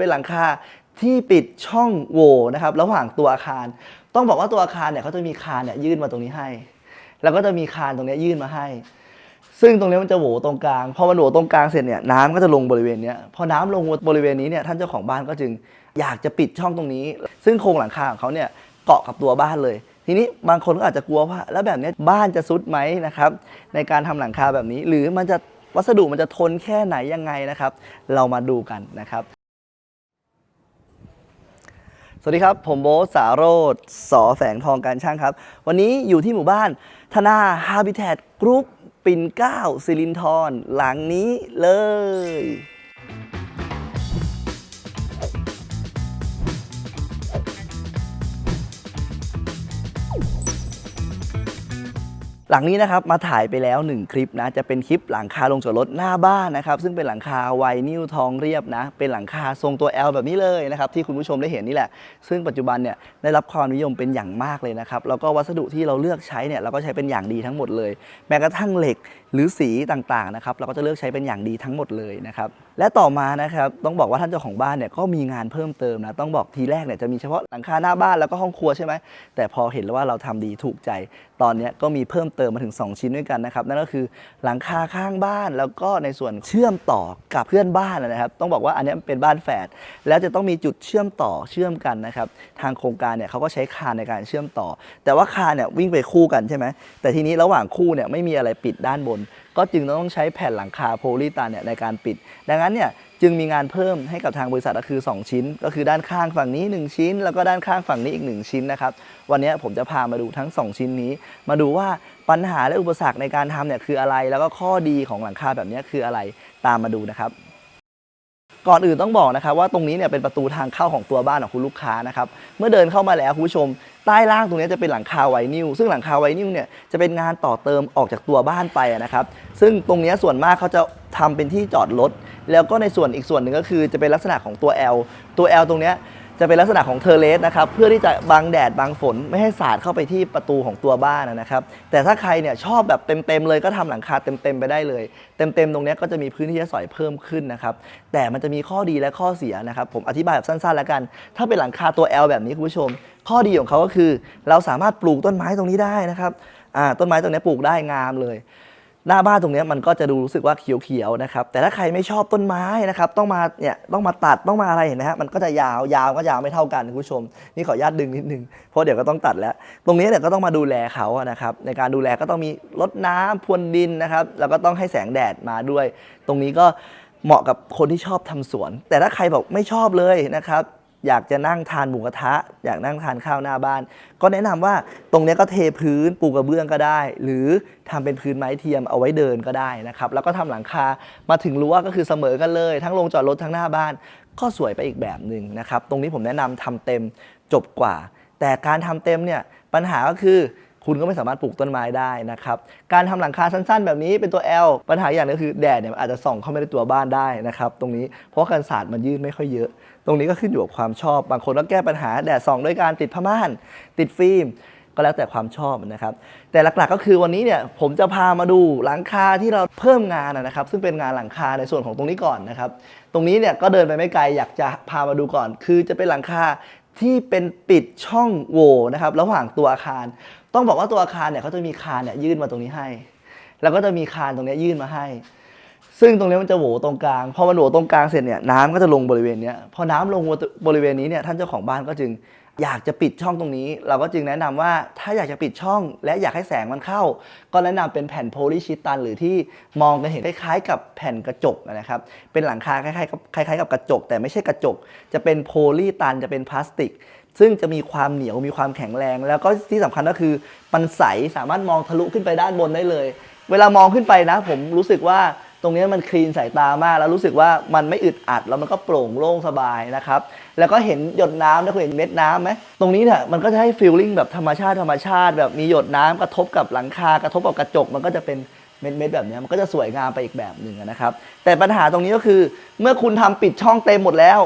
เป็นหลังคาที่ปิดช่องโหว่นะครับระหว่างตัวอาคาร ต้องบอกว่าตัวอาคารเนี่ยเขาจะมีคานเนี่ยยื่นมาตรงนี้ให้ แล้วก็จะมีคานตรงนี้ยื่นมาให้ ซึ่งตรงนี้มันจะโหวตรงกลางพอมันโหวตรงกลางเสร็จเนี่ยน้ำก็จะลงบริเวณเนี้ยพอน้ำลงบริเวณนี้เนี่ยท่านเจ้าของบ้านก็จึงอยากจะปิดช่องตรงนี้ ซึ่งโครงหลังคาของเขาเนี่ยเกาะกับตัวบ้านเลยทีนี้บางคนก็อาจจะกลัวว่า แล้วแบบนี้บ้านจะซุดไหมนะครับในการทำหลังคาแบบนี้ หรือมันจะวัสดุมันจะทนแค่ไหนยังไงนะครับ เรามาดูกันนะครับ สวัสดีครับ ผมโบทสาโรธสอแสงทองการช่างครับ วันนี้อยู่ที่หมู่บ้าน ธนาฮาบิแท t กรุ๊ปปิ่นเกล้าสิรินทรหลังนี้เลย หลังนี้นะครับมาถ่ายไปแล้ว 1 คลิปนะจะเป็นคลิปหลังคาลงจอดรถหน้าบ้านนะครับซึ่งเป็นหลังคาไวนิลทองเรียบนะ เป็นหลังคาทรงตัว L แบบนี้เลยนะครับที่คุณผู้ชมได้เห็นนี่แหละ ซึ่งปัจจุบันเนี่ยได้รับความนิยมเป็นอย่างมากเลยนะครับแล้วก็วัสดุที่เราเลือกใช้เนี่ยเราก็ใช้เป็นอย่างดีทั้งหมดเลย แม้กระทั่งเหล็ก หรือสีต่างๆนะครับเราก็จะเลือกใช้เป็นอย่างดีทั้งหมดเลยนะครับและต่อมานะครับต้องบอกว่าท่านเจ้าของบ้านเนี่ยก็มีงานเพิ่มเติมนะต้องบอกทีแรกเนี่ยจะมีเฉพาะหลังคาหน้าบ้านแล้วก็ห้องครัวใช่ไหมแต่พอเห็นแล้วว่าเราทำดีถูกใจ ตอนนี้ก็มีเพิ่มเติมมาถึง 2 ชิ้นด้วยกันนะครับนั่นก็คือหลังคาข้างบ้านแล้วก็ในส่วนเชื่อมต่อกับเพื่อนบ้านนะครับต้องบอกว่าอันนี้เป็นบ้านแฝดแล้วจะต้องมีจุดเชื่อมต่อเชื่อมกันนะครับทางโครงการเนี่ยเขาก็ใช้คานในการเชื่อมต่อ แต่ว่าคานเนี่ยวิ่งไปคู่กันใช่ไหมแต่ทีนี้ระหว่างคู่เนี่ยไม่มีอะไรปิดด้านบน ก็จึงต้องใช้แผ่นหลังคาโพลีตันเนี่ยในการปิด ดังนั้นเนี่ยจึงมีงานเพิ่มให้กับทางบริษัทก็คือ 2 ชิ้น ก็คือด้านข้างฝั่งนี้ 1 ชิ้น แล้วก็ด้านข้างฝั่งนี้อีก 1 ชิ้นนะครับ วันนี้ผมจะพามาดูทั้ง 2 ชิ้นนี้ มาดูว่าปัญหาและอุปสรรคในการทำเนี่ยคืออะไร แล้วก็ข้อดีของหลังคาแบบนี้คืออะไรตามมาดูนะครับ ก่อนอื่นต้องบอกนะครับว่าตรงนี้เนี่ยเป็นประตูทางเข้าของตัวบ้านของคุณลูกค้านะครับเมื่อเดินเข้ามาแล้วคุณผู้ชม ใต้ล่างตรงนี้จะเป็นหลังคาไวนิลซึ่งหลังคาไวนิลเนี่ยจะเป็นงานต่อเติมออกจากตัวบ้านไปนะครับซึ่งตรงนี้ส่วนมากเขาจะทำเป็นที่จอดรถแล้วก็ในส่วนอีกส่วนหนึ่งก็คือจะเป็นลักษณะของตัว L ตัว L ตรงนี้ จะเป็นลักษณะของเทอร์เลสนะครับเพื่อที่จะบังแดดบังฝนไม่ให้สาดเข้าไปที่ประตูของตัวบ้านนะครับแต่ถ้าใครเนี่ยชอบแบบเต็มๆเลยก็ทำหลังคาเต็มๆไปได้เลย เต็มๆตรงนี้ก็จะมีพื้นที่ใช้สอยเพิ่มขึ้นนะครับแต่มันจะมีข้อดีและข้อเสียนะครับผมอธิบายแบบสั้นๆแล้วกัน ถ้าเป็นหลังคาตัว L แบบนี้คุณผู้ชม ข้อดีของเขาก็คือ เราสามารถปลูกต้นไม้ตรงนี้ได้นะครับต้นไม้ตรงนี้ปลูกได้งามเลย หน้าบ้านตรงนี้มันก็จะดูรู้สึกว่าเขียวๆนะครับ แต่ถ้าใครไม่ชอบต้นไม้นะครับ ต้องมาเนี่ยต้องมาตัดต้องมาอะไรเห็นไหมฮะมันก็จะยาวยาวก็ยาวไม่เท่ากันคุณผู้ชม นี่ขออนุญาตดึงนิดนึงเพราะเดี๋ยวก็ต้องตัดแล้ว ตรงนี้เนี่ยก็ต้องมาดูแลเขานะครับ ในการดูแลก็ต้องมีรดน้ำพรวนดินนะครับ แล้วก็ต้องให้แสงแดดมาด้วย ตรงนี้ก็เหมาะกับคนที่ชอบทำสวน แต่ถ้าใครบอกไม่ชอบเลยนะครับ อยากจะนั่งทานหมูกระทะ อยากนั่งทานข้าวหน้าบ้าน ก็แนะนำว่าตรงนี้ก็เทพื้นปูกระเบื้องก็ได้ หรือทำเป็นพื้นไม้เทียมเอาไว้เดินก็ได้นะครับแล้วก็ทำหลังคามาถึงรั้วก็คือเสมอกันเลย ทั้งลงจอดรถทั้งหน้าบ้าน ก็สวยไปอีกแบบหนึ่งนะครับตรงนี้ผมแนะนำทำเต็มจบกว่า แต่การทำเต็มเนี่ยปัญหาก็คือ คุณก็ไม่สามารถปลูกต้นไม้ได้นะครับ การทำหลังคาสั้นๆ แบบนี้เป็นตัว L ปัญหาอย่างหนึงคือแดดเนี่ยอาจจะส่องเข้าไม่ในตัวบ้านได้นะครับตรงนี้เพราะกันศาสตร์มันยืดไม่ค่อยเยอะ ตรงนี้ก็ขึ้นอยู่กับความชอบ บางคนก็แก้ปัญหาแดดส่องด้วยการติดผ้าม่าน ติดฟิล์มก็แล้วแต่ความชอบนะครับ แต่หลักๆก็คือวันนี้เนี่ยผมจะพามาดูหลังคาที่เราเพิ่มงานนะครับ ซึ่งเป็นงานหลังคาในส่วนของตรงนี้ก่อนนะครับ ตรงนี้เนี่ยก็เดินไปไม่ไกลอยากจะพามาดูก่อน คือจะเป็นหลังคา ที่เป็นปิดช่องโหว่นะครับระหว่างตัวอาคาร ต้องบอกว่าตัวอาคารเนี่ยเขาจะมีคานเนี่ยยื่นมาตรงนี้ให้ แล้วก็จะมีคานตรงนี้ยื่นมาให้ ซึ่งตรงนี้มันจะโหวตรงกลางพอมันโหวตรงกลางเสร็จเนี่ยน้ำก็จะลงบริเวณเนี้ยพอน้ำลงบริเวณนี้เนี่ยท่านเจ้าของบ้านก็จึง อยากจะปิดช่องตรงนี้ เราก็จึงแนะนำว่าถ้าอยากจะปิดช่อง และอยากให้แสงมันเข้า ก็แนะนำเป็นแผ่นโพลีชิตัน หรือที่มองกันเห็นคล้ายๆ กับแผ่นกระจกนะครับเป็นหลังคาคล้ายๆกับคล้ายๆกับกระจก แต่ไม่ใช่กระจก จะเป็นโพลีตันจะเป็นพลาสติก ซึ่งจะมีความเหนียวมีความแข็งแรง แล้วก็ที่สำคัญก็คือมันใสสามารถมองทะลุขึ้นไปด้านบนได้เลย เวลามองขึ้นไปนะ ผมรู้สึกว่า ตรงนี้มันคลีนสายตามาก แล้วรู้สึกว่ามันไม่อึดอัดแล้วมันก็โปร่งโล่งสบายนะครับแล้วก็เห็นหยดน้ำนะคุณเห็นเม็ดน้ำไหมตรงนี้เนี่ยมันก็จะให้ฟีลลิ่งแบบธรรมชาติธรรมชาติแบบมีหยดน้ำกระทบกับหลังคากระทบกับกระจก มันก็จะเป็นเม็ดๆแบบนี้มันก็จะสวยงามไปอีกแบบหนึ่งนะครับ แต่ปัญหาตรงนี้ก็คือ เมื่อคุณทำปิดช่องเต็มหมดแล้ว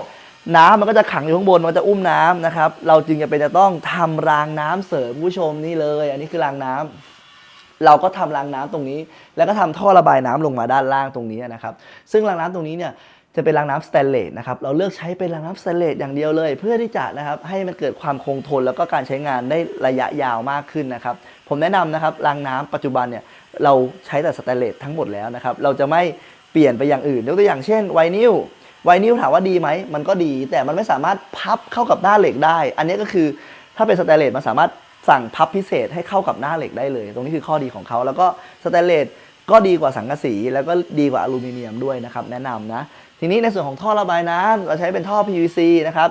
น้ำมันก็จะขังอยู่ข้างบนมันจะอุ้มน้ำนะครับเราจึงจะเป็นจะต้องทำรางน้ำเสริมผู้ชมนี่เลย อันนี้คือรางน้ำ เราก็ทำรางน้ำตรงนี้ แล้วก็ทำท่อระบายน้ำลงมาด้านล่างตรงนี้นะครับ ซึ่งรางน้ำตรงนี้เนี่ยจะเป็นรางน้ำสแตนเลสนะครับ เราเลือกใช้เป็นรางน้ำสแตนเลสอย่างเดียวเลย เพื่อที่จะนะครับให้มันเกิดความคงทนแล้วก็การใช้งานได้ระยะยาวมากขึ้นนะครับ ผมแนะนำนะครับรางน้ำปัจจุบันเนี่ยเราใช้แต่สแตนเลสทั้งหมดแล้วนะครับ เราจะไม่เปลี่ยนไปอย่างอื่นยกตัวอย่างเช่นไวนิลไวนิลถามว่าดีไหม มันก็ดี แต่มันไม่สามารถพับเข้ากับหน้าเหล็กได้ อันนี้ก็คือถ้าเป็นสแตนเลสมันสามารถ สั่งพับพิเศษให้เข้ากับหน้าเหล็กได้เลย ตรงนี้คือข้อดีของเขาแล้วก็สแตนเลสก็ดีกว่าสังกะสี แล้วก็ดีกว่าอลูมิเนียมด้วยนะครับ แนะนำนะ ทีนี้ในส่วนของท่อระบายน้ำเราใช้เป็นท่อ PVC นะครับ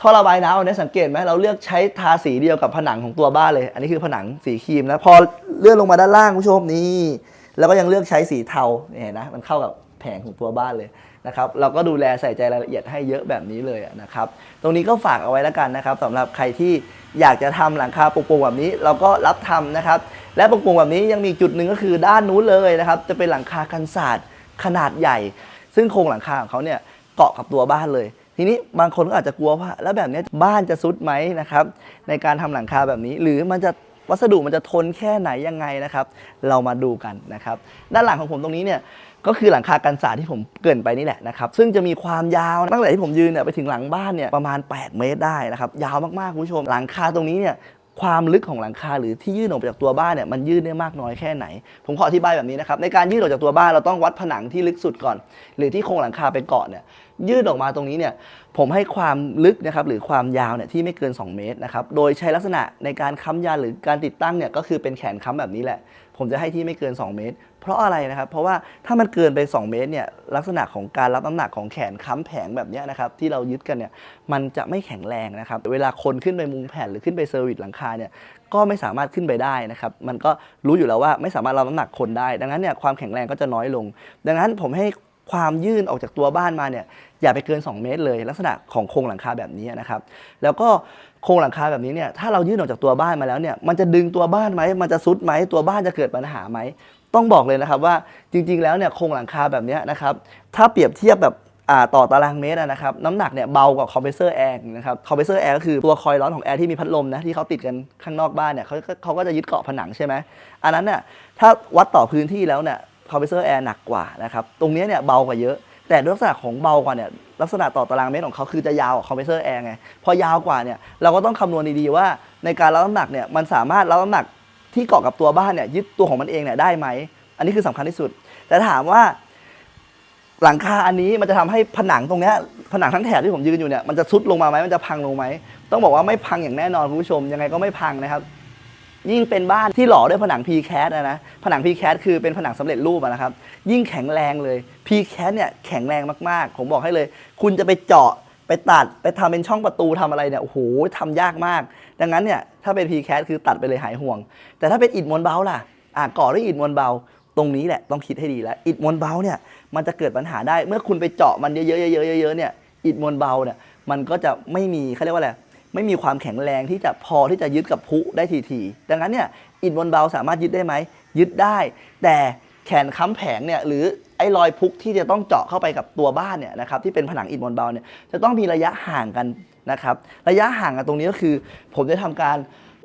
ท่อระบายน้ำอันนี้สังเกตไหมเราเลือกใช้ทาสีเดียวกับผนังของตัวบ้านเลย อันนี้คือผนังสีครีมนะพอเลื่อนลงมาด้านล่างผู้ชมนี่แล้วก็ยังเลือกใช้สีเทาเนี่ยเห็นนะมันเข้ากับแผงของตัวบ้านเลย นะครับเราก็ดูแลใส่ใจรายละเอียดให้เยอะแบบนี้เลยนะครับตรงนี้ก็ฝากเอาไว้แล้วกันนะครับสำหรับใครที่อยากจะทำหลังคาโปร่งๆแบบนี้ เราก็รับทำนะครับและโปร่งๆแบบนี้ยังมีจุดหนึ่งก็คือด้านนู้นเลยนะครับจะเป็นหลังคากันศาสตร์ขนาดใหญ่ ซึ่งโครงหลังคาของเขาเนี่ยเกาะกับตัวบ้านเลยทีนี้บางคนก็อาจจะกลัวว่า แล้วแบบนี้บ้านจะซุดไหมนะครับในการทำหลังคาแบบนี้ หรือมันจะวัสดุมันจะทนแค่ไหนยังไงนะครับ เรามาดูกันนะครับ ด้านหลังของผมตรงนี้เนี่ย ก็คือหลังคากันศาสที่ผมเกินไปนี่แหละนะครับ ซึ่งจะมีความยาวตั้งแต่ที่ผมยืนเนี่ยไปถึงหลังบ้านเนี่ยประมาณ 8 เมตรได้นะครับยาวมากๆคุณผู้ชม หลังคาตรงนี้เนี่ยความลึกของหลังคาหรือที่ยื่นออกจากตัวบ้านเนี่ยมันยื่นได้มากน้อยแค่ไหน ผมขออธิบายแบบนี้นะครับในการยื่นออกจากตัวบ้านเราต้องวัดผนังที่ลึกสุดก่อน หรือที่โครงหลังคาไปเกาะเนี่ยยื่นออกมาตรงนี้เนี่ยผมให้ความลึกนะครับหรือความยาวเนี่ยที่ไม่เกิน 2 เมตรนะครับโดยใช้ลักษณะในการค้ำยันหรือการติดตั้งเนี่ยก็คือเป็นแขนค้ำแบบนี้แหละ ผมจะให้ที่ไม่เกิน 2 เมตร เพราะอะไรนะครับ เพราะว่าถ้ามันเกินไป 2 เมตรเนี่ยลักษณะของการรับน้ำหนักของแขนค้ำแผงแบบนี้นะครับที่เรายึดกันเนี่ยมันจะไม่แข็งแรงนะครับเวลาคนขึ้นไปมุงแผ่นหรือขึ้นไปเซอร์วิสหลังคาเนี่ยก็ไม่สามารถขึ้นไปได้นะครับมันก็รู้อยู่แล้วว่าไม่สามารถรับน้ำหนักคนได้ ดังนั้นเนี่ยความแข็งแรงก็จะน้อยลง ดังนั้นผมให้ความยื่นออกจากตัวบ้านมาเนี่ยอย่าไปเกิน 2 เมตรเลย ลักษณะของโครงหลังคาแบบนี้นะครับ แล้วก็ โครงหลังคาแบบนี้เนี่ยถ้าเรายื่นออกจากตัวบ้านมาแล้วเนี่ยมันจะดึงตัวบ้านไหมมันจะซุดไหมตัวบ้านจะเกิดปัญหาไหมต้องบอกเลยนะครับว่าจริง ๆ แล้วเนี่ยโครงหลังคาแบบนี้นะครับถ้าเปรียบเทียบแบบต่อตารางเมตรนะครับน้ำหนักเนี่ยเบากว่าคอมเพรสเซอร์แอร์นะครับคอมเพรสเซอร์แอร์ก็คือตัวคอยล์ร้อนของแอร์ที่มีพัดลมนะที่เขาติดกันข้างนอกบ้านเนี่ยเขาก็เขาก็จะยึดเกาะผนังใช่ไหมอันนั้นเนี่ยถ้าวัดต่อพื้นที่แล้วเนี่ยคอมเพรสเซอร์แอร์หนักกว่านะครับตรงนี้เนี่ยเบากว่าเยอะ แต่ด้วยลักษณะของเบากว่าเนี่ยลักษณะต่อตารางเมตรของเขาคือจะยาวกว่าคอมเพรสเซอร์แอร์ไงพอยาวกว่าเนี่ยเราก็ต้องคำนวณดีๆว่าในการรับน้ำหนักเนี่ยมันสามารถรับน้ำหนักที่เกาะกับตัวบ้านเนี่ยยึดตัวของมันเองเนี่ยได้ไหม อันนี้คือสำคัญที่สุด แต่ถามว่าหลังคาอันนี้มันจะทำให้ผนังตรงนี้ผนังทั้งแถบที่ผมยืนอยู่เนี่ยมันจะซุดลงมาไหมมันจะพังลงไหมต้องบอกว่าไม่พังอย่างแน่นอนคุณผู้ชมยังไงก็ไม่พังนะครับ ยิ่งเป็นบ้านที่หล่อด้วยผนัง p c a t นะนะผนัง p c a t คือเป็นผนังสำเร็จรูปนะครับ ยิ่งแข็งแรงเลย p c a t เนี่ยแข็งแรงมากๆ ผมบอกให้เลย คุณจะไปเจาะไปตัดไปทำเป็นช่องประตูทำอะไรเนี่ยโอ้โหทำยากมาก ดังนั้นเนี่ยถ้าเป็น p c a t คือตัดไปเลยหายห่วง แต่ถ้าเป็นอิฐมวลเบาล่ะอะก่อด้วยอิฐมวลเบา ตรงนี้แหละต้องคิดให้ดีแล้วอิฐมวลเบาเนี่ยมันจะเกิดปัญหาได้เมื่อคุณไปเจาะมันเยอะๆเยอะๆเยอะๆเนี่ยอิฐมวลเบาเนี่ยมันก็จะไม่มีเขาเรียกว่าอะไรไม่มีความแข็งแรงที่จะพอที่จะยึดกับพุได้ทีๆดังนั้นเนี่ยอิฐมวลเบาสามารถยึดได้ไหมยึดได้ แต่แขนค้ำแผงเนี่ยหรือ ไอ้รอยพุกที่จะต้องเจาะเข้าไปกับตัวบ้านเนี่ยนะครับที่เป็นผนังอิฐมวลเบาเนี่ยจะต้องมีระยะห่างกันนะครับระยะห่างกันตรงนี้ก็คือ ผมจะทำการ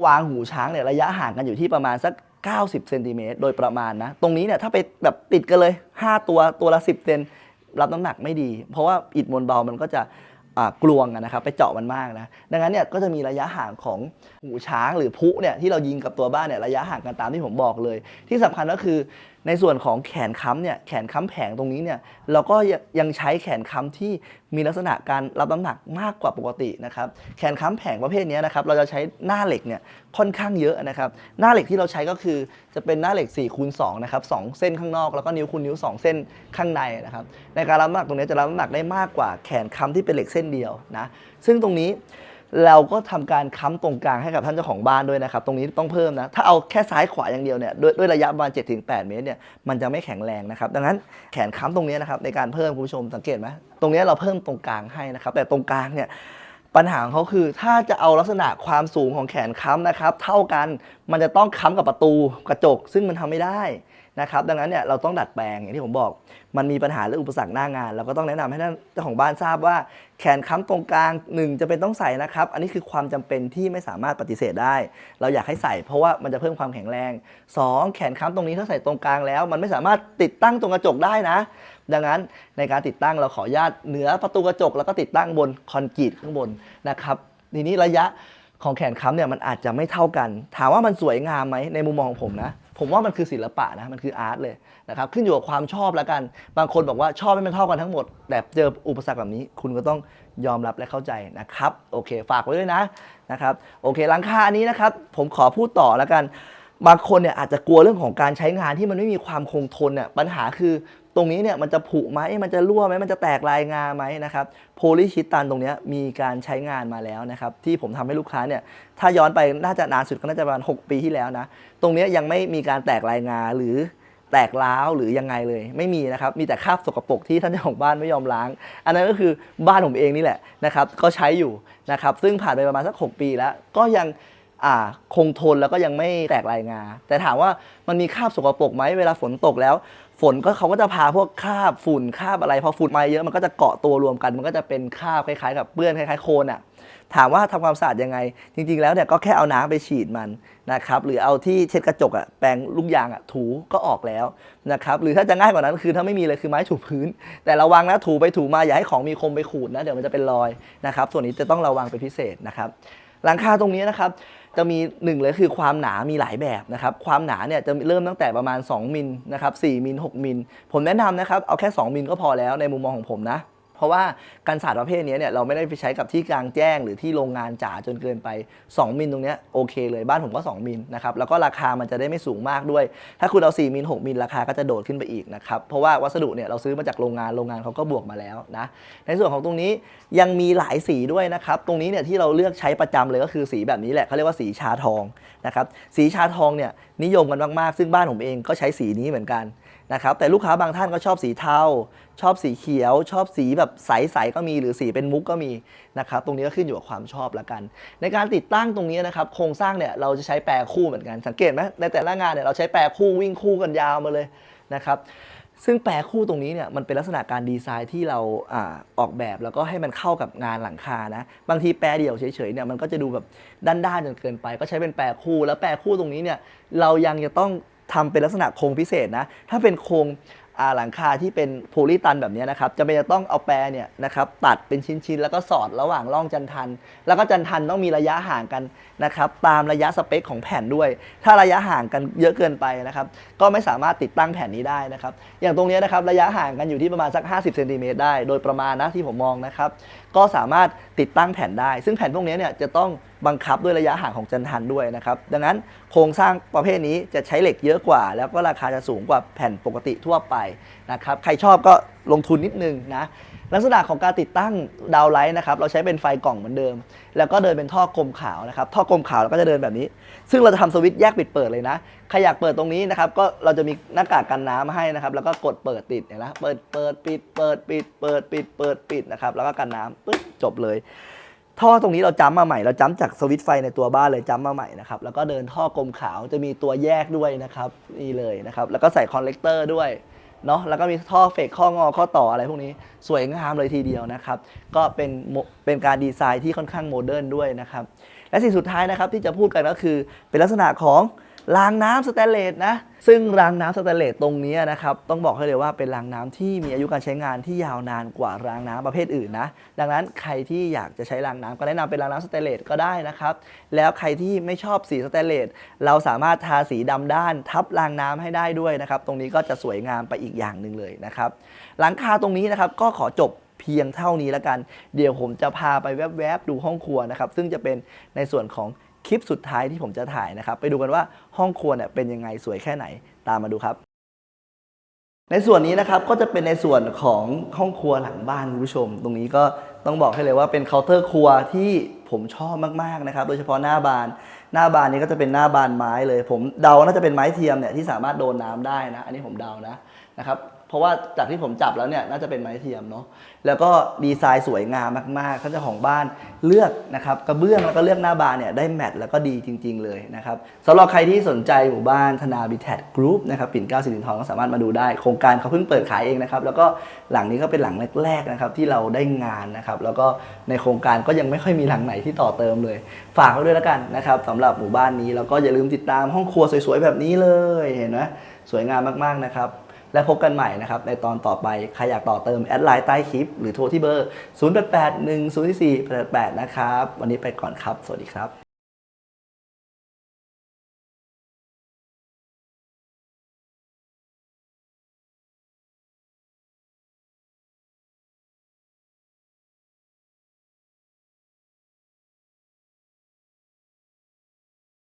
วางหูช้างเนี่ยระยะห่างกันอยู่ที่ประมาณสัก 90เซนติเมตรโดยประมาณนะตรงนี้เนี่ยถ้าไปแบบติดกันเลย 5 ตัวตัวละ 10เซนรับน้ำหนักไม่ดี เพราะว่าอิฐมวลเบามันก็จะกลวงนะครับไปเจาะมันมากนะดังนั้นเนี่ยก็จะมีระยะห่างของหูช้างหรือพุเนี่ยที่เรายิงกับตัวบ้านเนี่ยระยะห่างกันตามที่ผมบอกเลย ที่สำคัญก็คือ ในส่วนของแขนค้ำเนี่ยแขนค้ำแผงตรงนี้เนี่ยเราก็ยังใช้แขนค้ำที่มีลักษณะการรับน้ำหนักมากกว่าปกตินะครับแขนค้ำแผงประเภทนี้นะครับเราจะใช้หน้าเหล็กเนี่ยค่อนข้างเยอะนะครับหน้าเหล็กที่เราใช้ก็คือจะเป็นหน้าเหล็ก4คูณ2นะครับสองเส้นข้างนอกแล้วก็นิ้วคูณนิ้ว 2 เส้นข้างในนะครับในการรับน้ำหนักตรงนี้จะรับน้ำหนักได้มากกว่าแขนค้ำที่เป็นเหล็กเส้นเดียวนะซึ่งตรงนี้ เราก็ทำการค้ำตรงกลางให้กับท่านเจ้าของบ้านด้วยนะครับ ตรงนี้ต้องเพิ่มนะ ถ้าเอาแค่ซ้ายขวาอย่างเดียวเนี่ยด้วยด้วยระยะประมาณ7-8เมตรเนี่ยมันจะไม่แข็งแรงนะครับ ดังนั้นแขนค้ำตรงนี้นะครับในการเพิ่มคุณผู้ชมสังเกตไหมตรงนี้เราเพิ่มตรงกลางให้นะครับ แต่ตรงกลางเนี่ยปัญหาของเขาคือถ้าจะเอาลักษณะความสูงของแขนค้ำนะครับ เท่ากันมันจะต้องค้ำกับประตูกระจก ซึ่งมันทำไม่ได้ นะครับดังนั้นเนี่ยเราต้องดัดแปลงอย่างที่ผมบอก มันมีปัญหาเรื่องอุปสรรคหน้างาน เราก็ต้องแนะนำให้ท่านเจ้าของบ้านทราบว่าแขนค้ำตรงกลางหนึ่งจะเป็นต้องใส่นะครับ อันนี้คือความจำเป็นที่ไม่สามารถปฏิเสธได้ เราอยากให้ใส่เพราะว่ามันจะเพิ่มความแข็งแรงสองแขนค้ำตรงนี้ถ้าใส่ตรงกลางแล้ว มันไม่สามารถติดตั้งตรงกระจกได้นะ ดังนั้นในการติดตั้งเราขออนุญาตเหนือประตูกระจก แล้วก็ติดตั้งบนคอนกรีตข้างบนนะครับทีนี้ระยะของแขนค้ำเนี่ยมันอาจจะไม่เท่ากัน ถามว่ามันสวยงามไหมในมุมมองของผมนะ ผมว่ามันคือศิลปะนะมันคืออาร์ตเลยนะครับขึ้นอยู่กับความชอบแล้วกัน บางคนบอกว่าชอบให้มันเท่ากันทั้งหมด แต่เจออุปสรรคแบบนี้ คุณก็ต้องยอมรับและเข้าใจนะครับโอเค ฝากไว้ด้วยนะนะครับโอเคหลังคาอันนี้นะครับ ผมขอพูดต่อแล้วกัน บางคนเนี่ยอาจจะกลัวเรื่องของการใช้งานที่มันไม่มีความคงทนเนี่ยปัญหาคือ ตรงนี้เนี่ยมันจะผุไหมมันจะรั่วไหมมันจะแตกลายงาไหมนะครับโพลีชิตันตรงนี้มีการใช้งานมาแล้วนะครับที่ผมทำให้ลูกค้าเนี่ยถ้าย้อนไปน่าจะนานสุดก็น่าจะประมาณ6ปีที่แล้วนะตรงนี้ยังไม่มีการแตกลายงาหรือแตกร้าวหรือยังไงเลย ไม่มีนะครับ มีแต่คราบสกปรกที่ท่านเจ้าของบ้านไม่ยอมล้าง อันนั้นก็คือบ้านผมเองนี่แหละนะครับก็ใช้อยู่นะครับซึ่งผ่านไปประมาณสัก 6 ปีแล้ว ก็ยังคงทนแล้วก็ยังไม่แตกลายงา แต่ถามว่ามันมีคราบสกปรกไหมเวลาฝนตกแล้ว ฝนก็เขาก็จะพาพวกคราบฝุ่นคราบอะไรพอฝุ่นมาเยอะมันก็จะเกาะตัวรวมกัน มันก็จะเป็นคราบคล้ายๆ กับเปื้อนคล้ายๆโคลนอะถามว่าทำความสะอาดยังไง จริงๆแล้วเนี่ยก็แค่เอาน้ำไปฉีดมันนะครับหรือเอาที่เช็ดกระจกอะแปรงลูกยางอะถูก็ออกแล้วนะครับหรือถ้าจะง่ายกว่านั้นคือถ้าไม่มีเลยคือไม้ถูพื้น แต่ระวังนะถูไปถูมาอย่าให้ของมีคมไปขูดนะเดี๋ยวมันจะเป็นรอยนะครับส่วนนี้จะต้องระวังเป็นพิเศษนะครับหลังคาตรงนี้นะครับ จะมีหนึ่งเลยคือความหนามีหลายแบบนะครับ ความหนาเนี่ยจะเริ่มตั้งแต่ประมาณ 2มิลนะครับ4มิล6มิล ผมแนะนำนะครับเอาแค่ 2มิลก็พอแล้วในมุมมองของผมนะ เพราะว่าการสาดประเภทนี้เนี่ยเราไม่ได้ไปใช้กับที่กลางแจ้งหรือที่โรงงานจ๋าจนเกินไป 2 มิลตรงนี้โอเคเลยบ้านผมก็ 2 มิลนะครับแล้วก็ราคามันจะได้ไม่สูงมากด้วย ถ้าคุณเอา 4 มิล 6 มิลราคาก็จะโดดขึ้นไปอีกนะครับเพราะว่าวัสดุเนี่ยเราซื้อมาจากโรงงานโรงงานเขาก็บวกมาแล้วนะในส่วนของตรงนี้ยังมีหลายสีด้วยนะครับตรงนี้เนี่ยที่เราเลือกใช้ประจำเลยก็คือสีแบบนี้แหละเขาเรียกว่าสีชาทองนะครับสีชาทองเนี่ยนิยมกันมากๆ ซึ่งบ้านผมเองก็ใช้สีนี้เหมือนกัน นะครับแต่ลูกค้าบางท่านก็ชอบสีเทาชอบสีเขียว ชอบสีแบบใสๆก็มีหรือสีเป็นมุกก็มีนะครับตรงนี้ก็ขึ้นอยู่กับความชอบละกัน ในการติดตั้งตรงนี้นะครับโครงสร้างเนี่ยเราจะใช้แปรคู่เหมือนกันสังเกตไหมในแต่ละงานเนี่ยเราใช้แปรคู่วิ่งคู่กันยาวมาเลยนะครับซึ่งแปรคู่ตรงนี้เนี่ยมันเป็นลักษณะการดีไซน์ที่เราอออกแบบแล้วก็ให้มันเข้ากับงานหลังคานะบางทีแปรเดี่ยวเฉยๆเนี่ยมันก็จะดูแบบด้านๆจนเกินไป ก็ใช้เป็นแปรคู่ แล้วแปรคู่ตรงนี้เนี่ยเรายังจะต้อง ทำเป็นลักษณะโครงพิเศษนะ ถ้าเป็นโครงหลังคาที่เป็นโพลีตันแบบนี้นะครับจะเป็นจะต้องเอาแปรเนี่ยนะครับตัดเป็นชิ้นๆ แล้วก็สอดระหว่างร่องจันทัน แล้วก็จันทันต้องมีระยะห่างกันนะครับตามระยะสเปคของแผ่นด้วย ถ้าระยะห่างกันเยอะเกินไปนะครับก็ไม่สามารถติดตั้งแผ่นนี้ได้นะครับอย่างตรงนี้นะครับระยะห่างกันอยู่ที่ประมาณสัก 50เซนติเมตรได้ โดยประมาณนะที่ผมมองนะครับก็สามารถติดตั้งแผ่นได้ ซึ่งแผ่นพวกนี้เนี่ยจะต้อง บังคับด้วยระยะห่างของจันทันด้วยนะครับดังนั้นโครงสร้างประเภทนี้จะใช้เหล็กเยอะกว่า แล้วก็ราคาจะสูงกว่าแผ่นปกติทั่วไปนะครับใครชอบก็ลงทุนนิดนึงนะลักษณะของการติดตั้งดาวไลท์นะครับเราใช้เป็นไฟกล่องเหมือนเดิม แล้วก็เดินเป็นท่อกลมขาวนะครับท่อกลมขาวแล้วก็จะเดินแบบนี้ ซึ่งเราจะทำสวิตช์แยกปิดเปิดเลยนะใครอยากเปิดตรงนี้นะครับก็เราจะมีหน้ากากกันน้ำให้นะครับแล้วก็กดเปิดติดเห็นไหมเปิดเปิดปิดเปิดปิดเปิดปิดเปิดปิดนะครับแล้วก็กันน้ำปึ๊บจบเลย ท่อตรงนี้เราจ้ำมาใหม่เราจ้ำจากสวิตไฟในตัวบ้านเลยจ้ำมาใหม่นะครับแล้วก็เดินท่อกลมขาวจะมีตัวแยกด้วยนะครับนี่เลยนะครับแล้วก็ใส่คอนเลกเตอร์ด้วยเนาะแล้วก็มีท่อเฟกข้องอข้อต่ออะไรพวกนี้สวยงามเลยทีเดียวนะครับก็เป็นเป็นการดีไซน์ที่ค่อนข้างโมเดิร์นด้วยนะครับและสิ่งสุดท้ายนะครับที่จะพูดกันก็คือเป็นลักษณะของ รางน้ำสแตนเลสนะ ซึ่งรางน้ำสแตนเลสตรงนี้นะครับต้องบอกให้เลยว่าเป็นรางน้ำที่มีอายุการใช้งานที่ยาวนานกว่ารางน้ำประเภทอื่นนะ ดังนั้นใครที่อยากจะใช้รางน้ำก็แนะนำเป็นรางน้ำสแตนเลสก็ได้นะครับ แล้วใครที่ไม่ชอบสีสแตนเลสเราสามารถทาสีดำด้านทับรางน้ำให้ได้ด้วยนะครับ ตรงนี้ก็จะสวยงามไปอีกอย่างหนึ่งเลยนะครับ หลังคาตรงนี้นะครับก็ขอจบเพียงเท่านี้แล้วกัน เดี๋ยวผมจะพาไปแวบๆดูห้องครัวนะครับ ซึ่งจะเป็นในส่วนของ คลิปสุดท้ายที่ผมจะถ่ายนะครับ ไปดูกันว่าห้องครัวเนี่ยเป็นยังไงสวยแค่ไหนตามมาดูครับในส่วนนี้นะครับก็จะเป็นในส่วนของห้องครัวหลังบ้านคุณผู้ชม ตรงนี้ก็ต้องบอกให้เลยว่าเป็นเคาน์เตอร์ครัวที่ผมชอบมากๆนะครับ โดยเฉพาะหน้าบาน หน้าบานนี้ก็จะเป็นหน้าบานไม้เลย ผมเดาน่าจะเป็นไม้เทียมเนี่ยที่สามารถโดนน้ำได้นะ อันนี้ผมเดานะนะครับ เพราะว่าจากที่ผมจับแล้วเนี่ยน่าจะเป็นไม้เทียมเนาะแล้วก็ดีไซน์สวยงามมากๆท่านเจ้าของบ้านเลือกนะครับกระเบื้องแล้วก็เลือกหน้าบานเนี่ยได้แมทแล้วก็ดีจริง ๆ เลยนะครับสำหรับใครที่สนใจหมู่บ้านธนาบิแทดกรุ๊ปนะครับปิ่นเกล้าสิรินทรก็สามารถมาดูได้ โครงการเขาเพิ่งเปิดขายเองนะครับแล้วก็หลังนี้ก็เป็นหลังแรกๆนะครับที่เราได้งานนะครับแล้วก็ในโครงการก็ยังไม่ค่อยมีหลังไหนที่ต่อเติมเลย ฝากไว้ด้วยแล้วกันนะครับสำหรับหมู่บ้านนี้แล้วก็อย่าลืมติดตามห้องครัวสวยๆแบบนี้เลยเห็นไหมสวยงามมากๆนะครับ และพบกันใหม่นะครับในตอนต่อไป ใครอยากต่อเติมแอดไลน์ใต้คลิป หรือโทรที่เบอร์ 08810488 นะครับ วันนี้ไปก่อนครับ สวัสดีครับ